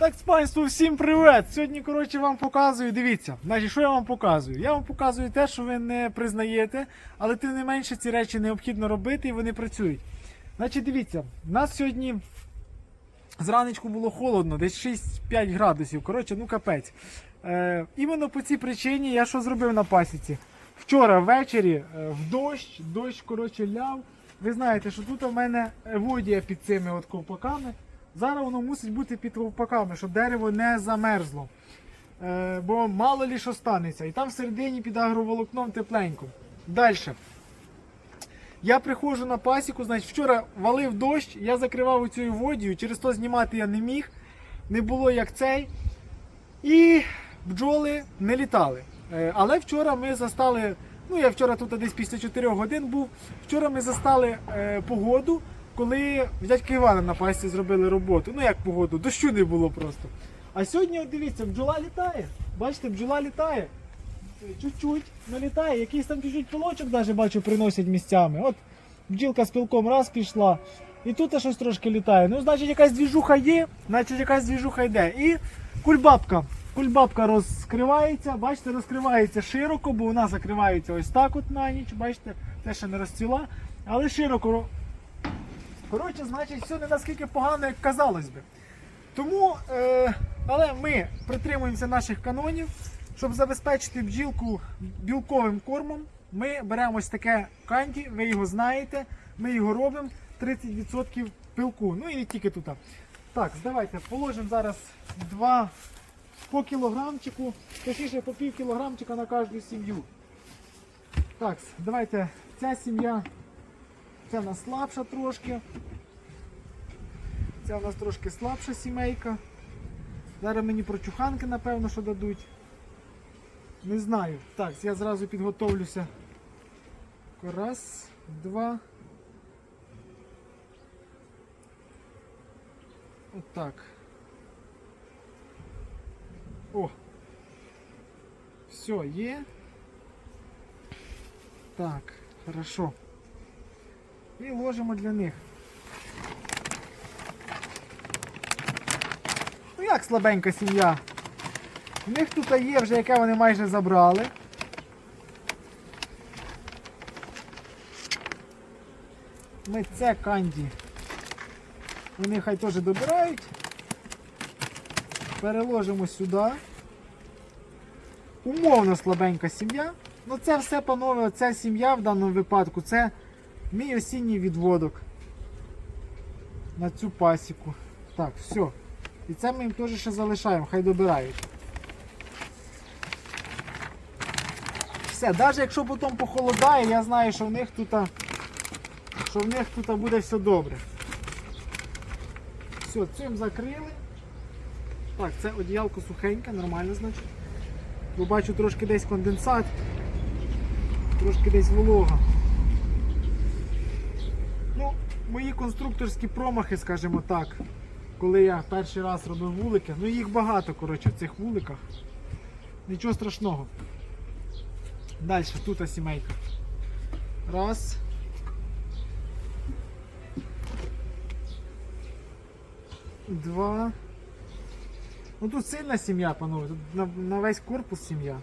Так, панство, всім привіт! Сьогодні, коротше, вам показую. Дивіться, значить, що я вам показую? Я вам показую те, що ви не признаєте, але тим не менше ці речі необхідно робити і вони працюють. Значить, дивіться, у нас сьогодні зранечку було холодно, десь 6-5 градусів. Коротше, ну капець. Е, іменно по цій причині я що зробив на пасіці? Вчора ввечері е, в дощ, дощ коротше, ляв. Ви знаєте, що тут у мене водія під цими от ковпаками. Зараз воно мусить бути під ковпаками, щоб дерево не замерзло. Е, бо мало лі що станеться. І там всередині під агроволокном тепленько. Далі. Я приходжу на пасіку, значить, вчора валив дощ, я закривав оцю водію, через то знімати я не міг. Не було як цей. І бджоли не літали. Е, Але вчора ми застали, ну я вчора тут десь після 4 годин був. Вчора ми застали е, погоду, коли дядька Івана на пасіці зробили роботу. Ну як погоду, дощу не було просто. А сьогодні, от дивіться, бджола літає. Бачите, бджола літає. Чуть-чуть налітає, якийсь там чуть-чуть пилочок навіть бачу приносять місцями. От бджілка з пилком раз пішла. І тут щось трошки літає. Ну, значить, якась двіжуха є, значить якась двіжуха йде. І кульбабка. Кульбабка розкривається, бачите, розкривається широко, бо вона закривається ось так от на ніч. Бачите, це ще не розцвіла, але широко. Коротше, значить, все не наскільки погано, як казалось би. Тому, е, але ми притримуємося наших канонів, щоб забезпечити бджілку білковим кормом. Ми беремо ось таке канді, ви його знаєте, ми його робимо 30% пилку. Ну і не тільки тут. Так, давайте положимо зараз 2 по кілограмчику, точніше по пів кілограмчика на кожну сім'ю. Так, давайте ця сім'я, ця в нас слабша трошки. Ця у нас трошки слабша сімейка. Зараз мені прочуханки, напевно, що дадуть. Не знаю. Так, я зразу підготовлюся. Раз, два. Отак. О! Все, є. Так, хорошо. І ложимо для них. Ну як слабенька сім'я? У них тут є вже, яке вони майже забрали. Ми це канді. Вони хай теж добирають. Переложимо сюди. Умовно слабенька сім'я. Ну це все, панове, ця сім'я в даному випадку це мій осінній відводок на цю пасіку. Так, все. І це ми їм теж ще залишаємо, хай добирають. Все, навіть якщо потім похолодає, я знаю, що в них тут, що в них тут буде все добре. Все, цим закрили. Так, це одіялко сухеньке, нормально, значить. Бо бачу трошки десь конденсат, трошки десь волога. Мої конструкторські промахи, скажімо так, коли я перший раз робив вулики, ну їх багато, коротше, в цих вуликах. Нічого страшного. Далі, тут сімейка. Раз. Два. Ну тут сильна сім'я, панове, тут на, на весь корпус сім'я.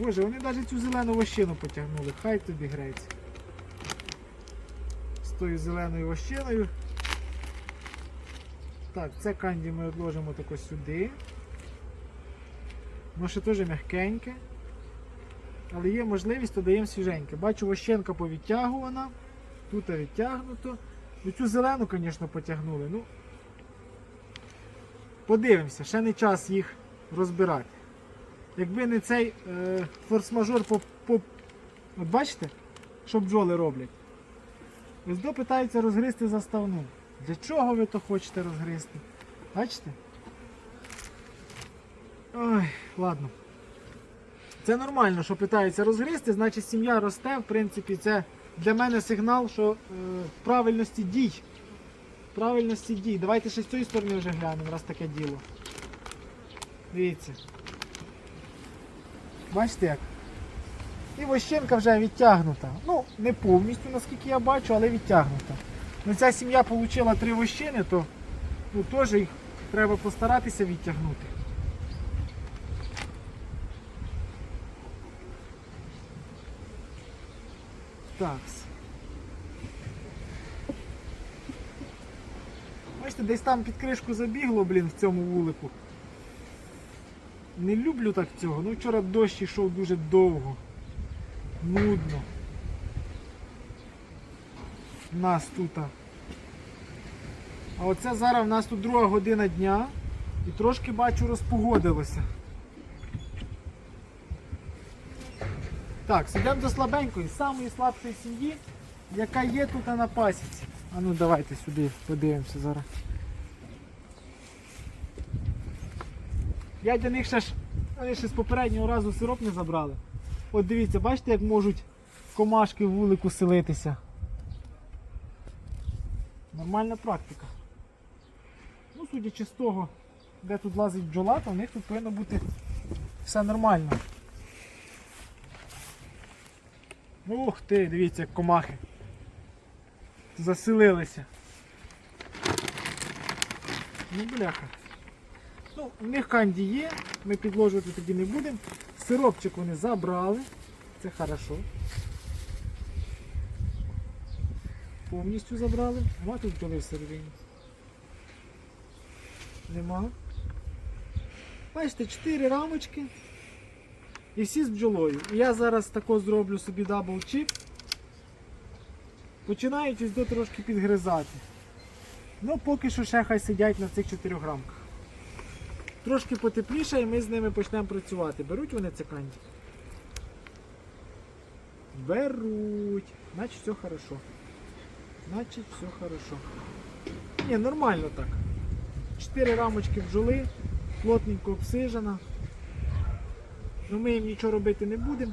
Боже, вони навіть цю зелену вощину потягнули, хай тобі греється. З тою зеленою вощиною. Так, це канді ми відложимо тако сюди. Воно ще теж м'ягкеньке. Але є можливість, то даємо свіженьке. Бачу, вощенка повідтягувана. Тут відтягнуто. І цю зелену, звісно, потягнули. Ну, Подивимося, ще не час їх розбирати. Якби не цей е, форс-мажор по, по. От бачите, що бджоли роблять? Ось до питаються розгризти заставну. Для чого ви то хочете розгризти? Бачите? Ой, ладно. Це нормально, що питаються розгризти, значить сім'я росте, в принципі, це для мене сигнал, що е, правильності дій. Правильності дій. Давайте ще з цієї сторони вже глянемо, раз таке діло. Дивіться. Бачите як? І вощинка вже відтягнута. Ну, не повністю, наскільки я бачу, але відтягнута. Ну, ця сім'я отримала три вощини, то ну, теж їх треба постаратися відтягнути. Так. Бачите, десь там під кришку забігло, блін, в цьому вулику. Не люблю так цього. Ну вчора дощ йшов дуже довго. Нудно. Нас тут. А оце зараз в нас тут друга година дня і трошки бачу розпогодилося. Так, сидимо до слабенької, самої слабшої сім'ї, яка є тут на пасіці. А ну давайте сюди подивимося зараз. Я для них ще ж, вони ще з попереднього разу сироп не забрали. От дивіться, бачите, як можуть комашки в вулику селитися. Нормальна практика. Ну, судячи з того, де тут лазить бджола, то в них тут повинно бути все нормально. Ух ти, дивіться, як комахи. Заселилися. Ну, бляха. Ну, в них канді є, ми підложувати тоді не будемо. Сиропчик вони забрали. Це хорошо. Повністю забрали. Нема тут бджоли всередині. Нема. Бачите, 4 рамочки. І всі з бджолою. Я зараз тако зроблю собі дабл чіп. Починають ось до трошки підгризати. Ну, поки що ще хай сидять на цих 4 рамках. Трошки потепліше і ми з ними почнемо працювати. Беруть вони це канді? Беруть. Значить все хорошо. Значить все хорошо. Ні, нормально так. Чотири рамочки бджоли, плотненько обсижена. Ну ми їм нічого робити не будемо.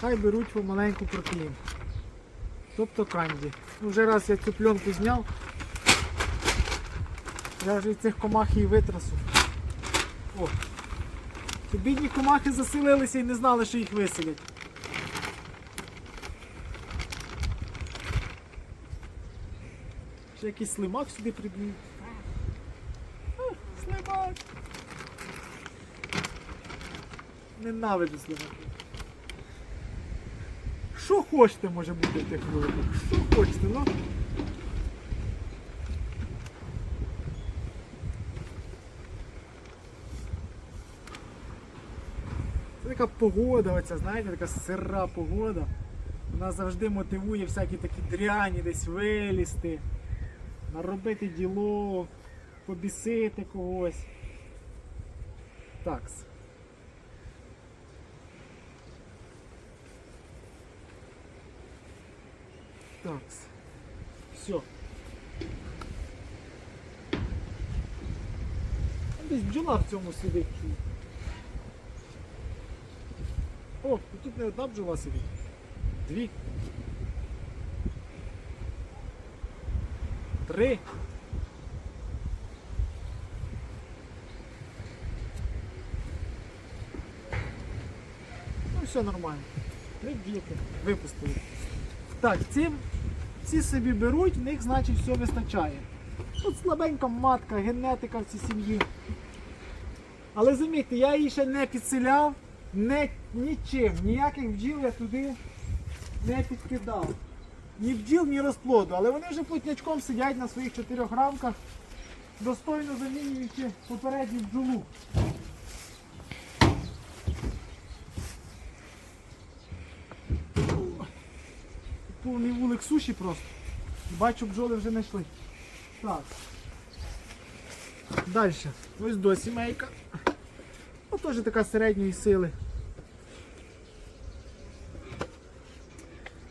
Хай беруть помаленьку проклін. Тобто канді. Ну, вже раз я цю пленку зняв. Я вже від цих комах її витрасу. О! Ці бідні комахи заселилися і не знали, що їх виселять. Ще якийсь слимак сюди прибіг. Слимак! Ненавиджу слимаків. Що хочете може бути в тих вуликах? Що хочете, ну? Така погода, оця, знаєте, така сира погода. Вона завжди мотивує всякі такі дряні десь вилізти, наробити діло, побісити когось. Такс. Такс. Все. Десь бджола в цьому сидить. О, тут не одна бджола сидить. Дві. Три. Ну, все нормально. Три бджілки. Випустили. Так, ці, ці собі беруть, в них значить все вистачає. Тут слабенька матка, генетика в цій сім'ї. Але замітьте, я її ще не підселяв, не, нічим, ніяких бджіл я туди не підкидав. Ні бджіл, ні розплоду. Але вони вже плотнячком сидять на своїх чотирьох рамках, достойно замінюючи попередню бджолу. Повний вулик суші просто. Бачу, бджоли вже знайшли. Так. Далі. Ось до сімейка. Ну, теж така середньої сили.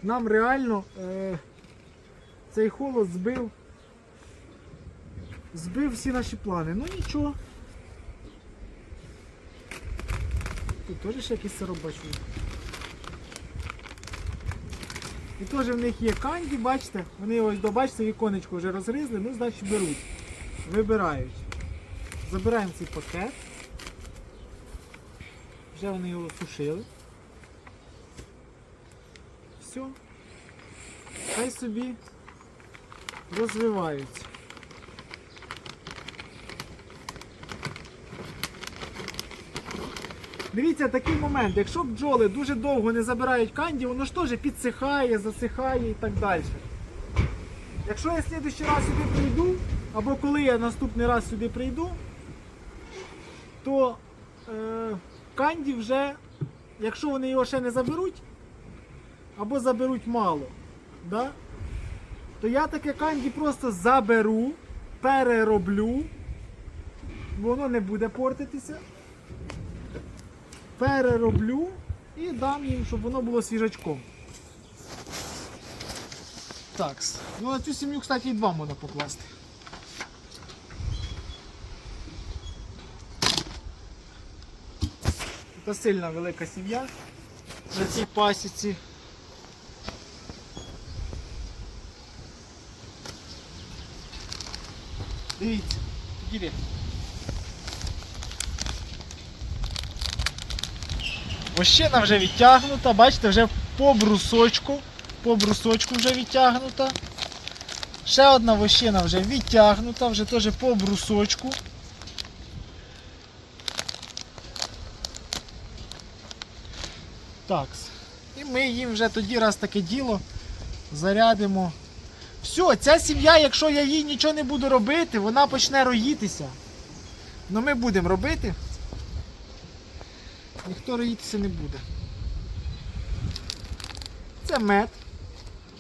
Нам реально е, цей холод збив. Збив всі наші плани. Ну нічого. Тут теж ще якийсь сироп бачу. І теж в них є канді, бачите, вони ось добачите, віконечко вже розгризли, ну значить беруть. Вибирають. Забираємо цей пакет. Вже вони його сушили. Все. Хай собі розвиваються. Дивіться, такий момент, якщо бджоли дуже довго не забирають канді, воно ж теж підсихає, засихає і так далі. Якщо я слідуючий раз сюди прийду, або коли я наступний раз сюди прийду, то е, канді вже, якщо вони його ще не заберуть, або заберуть мало, да, то я таке канді просто заберу, перероблю, воно не буде портитися. Перероблю і дам їм, щоб воно було свіжачком. Так. Ну на цю сім'ю, кстати, і два можна покласти. Це сильна велика сім'я на цій пасіці. Дивіться, іди. Вощина вже відтягнута, бачите, вже по брусочку, по брусочку вже відтягнута. Ще одна вощина вже відтягнута, вже теж по брусочку. Так. І ми їм вже тоді раз таке діло зарядимо. Все, ця сім'я, якщо я їй нічого не буду робити, вона почне роїтися. Ну ми будемо робити. Ніхто роїтися не буде. Це мед,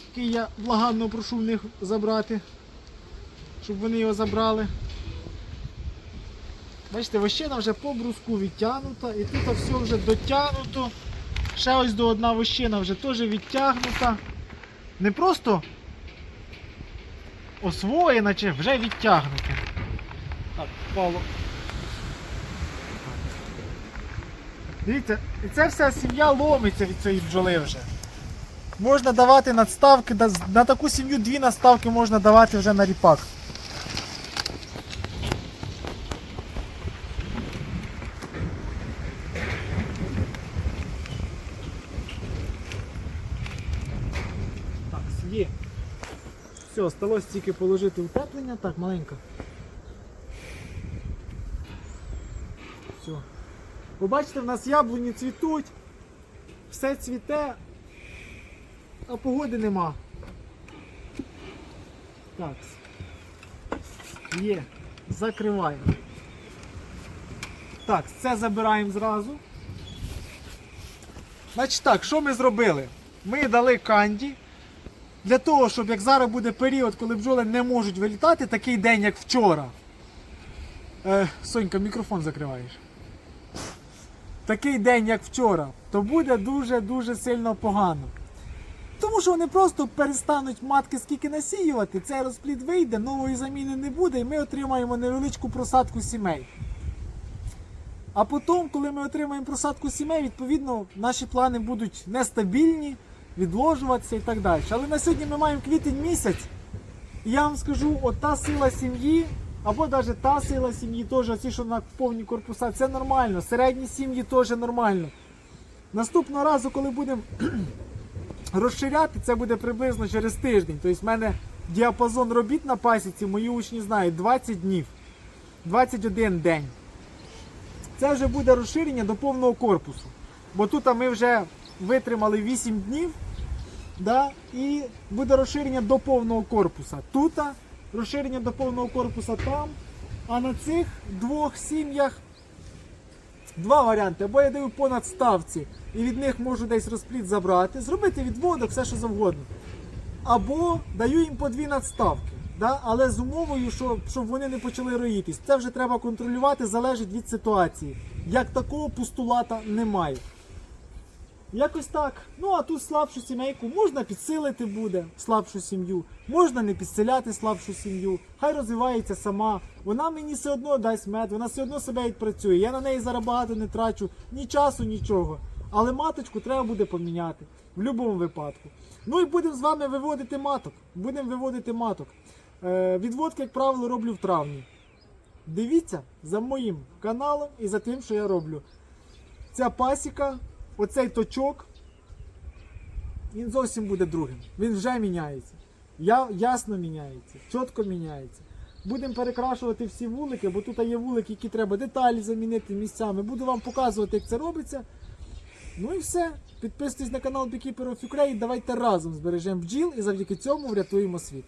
який я благанно прошу в них забрати, щоб вони його забрали. Бачите, вощина вже по бруску відтягнута і тут все вже дотягнуто. Ще ось до одна вощина вже теж відтягнута. Не просто освоєна, чи вже відтягнута. Так, впало. Дивіться, і ця вся сім'я ломиться від цієї бджоли вже. Можна давати надставки, на- таку сім'ю дві надставки можна давати вже на ріпак. Так, є. Все, осталось тільки положити утеплення. Так, маленько. Все. Ви бачите, в нас яблуні цвітуть, все цвіте, а погоди нема. Так. Є. Закриваємо. Так, це забираємо зразу. Значить так, що ми зробили? Ми дали канді. Для того, щоб як зараз буде період, коли бджоли не можуть вилітати, такий день, як вчора. Е, Сонька, мікрофон закриваєш такий день, як вчора, то буде дуже-дуже сильно погано. Тому що вони просто перестануть матки скільки насіювати, цей розплід вийде, нової заміни не буде, і ми отримаємо невеличку просадку сімей. А потім, коли ми отримаємо просадку сімей, відповідно, наші плани будуть нестабільні, відложуватися і так далі. Але на сьогодні ми маємо квітень місяць, і я вам скажу, от та сила сім'ї, або навіть та сила сім'ї, теж ці, що на повні корпуса, це нормально. Середні сім'ї теж нормально. Наступного разу, коли будемо розширяти, це буде приблизно через тиждень. Тобто в мене діапазон робіт на пасіці, мої учні знають 20 днів, 21 день. Це вже буде розширення до повного корпусу. Бо тут ми вже витримали 8 днів. Да? І буде розширення до повного корпуса. Тут розширення до повного корпуса там. А на цих двох сім'ях два варіанти. Або я даю по надставці і від них можу десь розпліт забрати, зробити відводок, все що завгодно. Або даю їм по дві надставки. Да? Але з умовою, щоб, щоб вони не почали роїтись. Це вже треба контролювати, залежить від ситуації. Як такого постулата немає. Якось так. Ну а тут слабшу сімейку можна підсилити буде, слабшу сім'ю, можна не підсиляти слабшу сім'ю. Хай розвивається сама. Вона мені все одно дасть мед, вона все одно себе відпрацює. Я на неї зараз багато не трачу ні часу, нічого. Але маточку треба буде поміняти в будь-якому випадку. Ну і будемо з вами виводити маток. Будемо виводити маток. Е, відводки, як правило, роблю в травні. Дивіться за моїм каналом і за тим, що я роблю. ця пасіка, оцей точок, він зовсім буде другим. Він вже міняється. Я, ясно міняється, чітко міняється. Будемо перекрашувати всі вулики, бо тут є вулики, які треба деталі замінити місцями. Буду вам показувати, як це робиться. Ну і все. Підписуйтесь на канал Beekeeper of Ukraine. Давайте разом збережемо бджіл і завдяки цьому врятуємо світ.